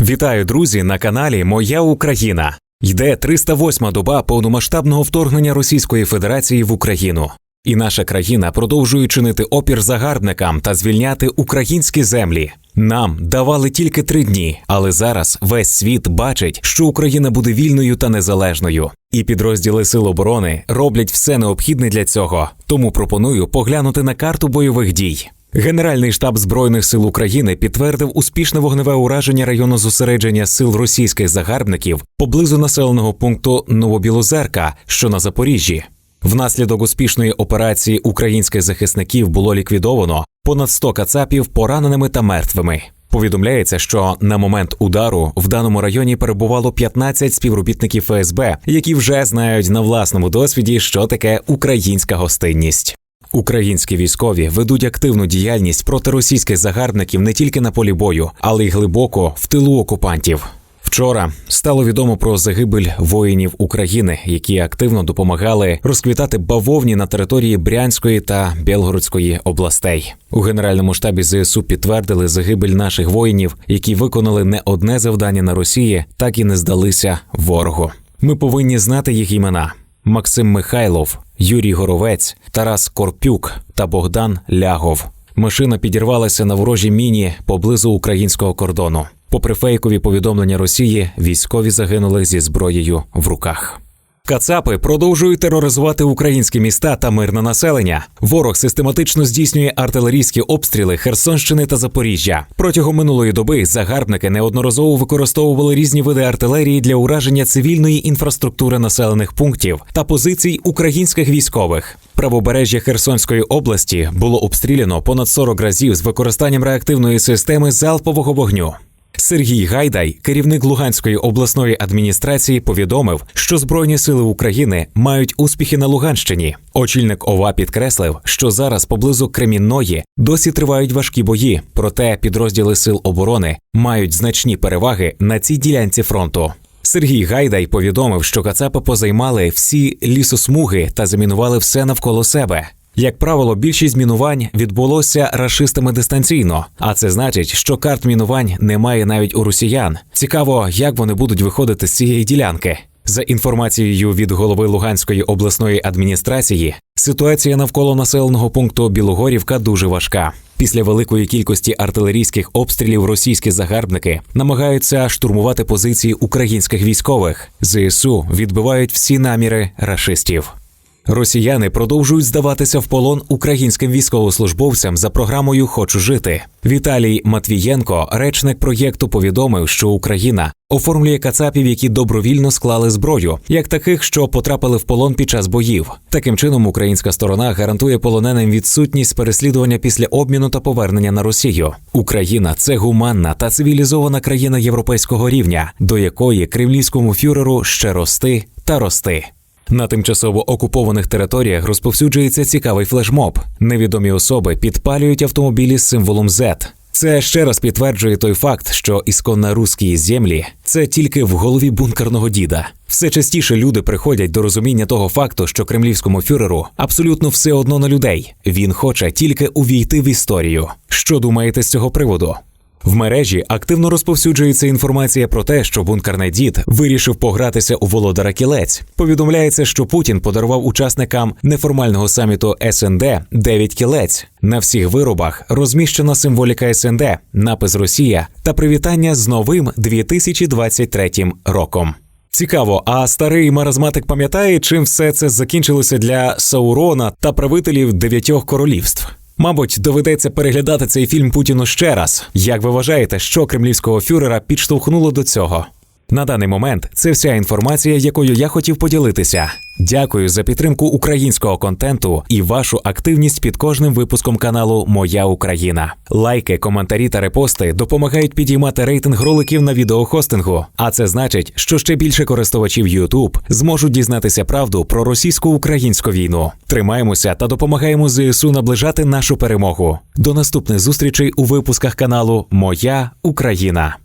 Вітаю, друзі, на каналі Моя Україна. Йде 308-ма доба повномасштабного вторгнення Російської Федерації в Україну. І наша країна продовжує чинити опір загарбникам та звільняти українські землі. Нам давали тільки три дні, але зараз весь світ бачить, що Україна буде вільною та незалежною. І підрозділи Сил оборони роблять все необхідне для цього. Тому пропоную поглянути на карту бойових дій. Генеральний штаб збройних сил України підтвердив успішне вогневе ураження району зосередження сил російських загарбників поблизу населеного пункту Новобілозерка, що на Запоріжжі. Внаслідок успішної операції українських захисників було ліквідовано понад 100 кацапів пораненими та мертвими. Повідомляється, що на момент удару в даному районі перебувало 15 співробітників ФСБ, які вже знають на власному досвіді, що таке українська гостинність. Українські військові ведуть активну діяльність проти російських загарбників не тільки на полі бою, але й глибоко в тилу окупантів. Вчора стало відомо про загибель воїнів України, які активно допомагали розквітати бавовні на території Брянської та Білгородської областей. У генеральному штабі ЗСУ підтвердили загибель наших воїнів, які виконали не одне завдання на Росії, так і не здалися ворогу. Ми повинні знати їх імена: Максим Михайлов, Юрій Горовець, Тарас Корпюк та Богдан Лягов. Машина підірвалася на ворожій міні поблизу українського кордону. Попри фейкові повідомлення Росії, військові загинули зі зброєю в руках. Кацапи продовжують тероризувати українські міста та мирне населення. Ворог систематично здійснює артилерійські обстріли Херсонщини та Запоріжжя. Протягом минулої доби загарбники неодноразово використовували різні види артилерії для ураження цивільної інфраструктури населених пунктів та позицій українських військових. Правобережжя Херсонської області було обстріляно понад 40 разів з використанням реактивної системи залпового вогню. Сергій Гайдай, керівник Луганської обласної адміністрації, повідомив, що Збройні сили України мають успіхи на Луганщині. Очільник ОВА підкреслив, що зараз поблизу Кремінної досі тривають важкі бої, проте підрозділи сил оборони мають значні переваги на цій ділянці фронту. Сергій Гайдай повідомив, що Кацапи позаймали всі лісосмуги та замінували все навколо себе. Як правило, більшість мінувань відбулося рашистами дистанційно, а це значить, що карт мінувань немає навіть у росіян. Цікаво, як вони будуть виходити з цієї ділянки. За інформацією від голови Луганської обласної адміністрації, ситуація навколо населеного пункту Білогорівка дуже важка. Після великої кількості артилерійських обстрілів російські загарбники намагаються штурмувати позиції українських військових. ЗСУ відбивають всі наміри рашистів. Росіяни продовжують здаватися в полон українським військовослужбовцям за програмою Хочу жити. Віталій Матвієнко, речник проєкту, повідомив, що Україна оформлює кацапів, які добровільно склали зброю, як таких, що потрапили в полон під час боїв. Таким чином, українська сторона гарантує полоненим відсутність переслідування після обміну та повернення на Росію. Україна це гуманна та цивілізована країна європейського рівня, до якої кремлівському фюреру ще рости та рости. На тимчасово окупованих територіях розповсюджується цікавий флешмоб. Невідомі особи підпалюють автомобілі з символом Z. Це ще раз підтверджує той факт, що ісконно русські землі це тільки в голові бункерного діда. Все частіше люди приходять до розуміння того факту, що кремлівському фюреру абсолютно все одно на людей. Він хоче тільки увійти в історію. Що думаєте з цього приводу? В мережі активно розповсюджується інформація про те, що бункерний дід вирішив погратися у володара кілець. Повідомляється, що Путін подарував учасникам неформального саміту СНД 9 кілець. На всіх виробах розміщена символіка СНД, напис Росія та привітання з новим 2023 роком. Цікаво, а старий маразматик пам'ятає, чим все це закінчилося для Саурона та правителів дев'ятьох королівств? Мабуть, доведеться переглядати цей фільм Путіну ще раз. Як ви вважаєте, що кремлівського фюрера підштовхнуло до цього? На даний момент це вся інформація, якою я хотів поділитися. Дякую за підтримку українського контенту і вашу активність під кожним випуском каналу Моя Україна. Лайки, коментарі та репости допомагають підіймати рейтинг роликів на відеохостингу. А це значить, що ще більше користувачів YouTube зможуть дізнатися правду про російсько-українську війну. Тримаємося та допомагаємо ЗСУ наближати нашу перемогу. До наступних зустрічей у випусках каналу Моя Україна.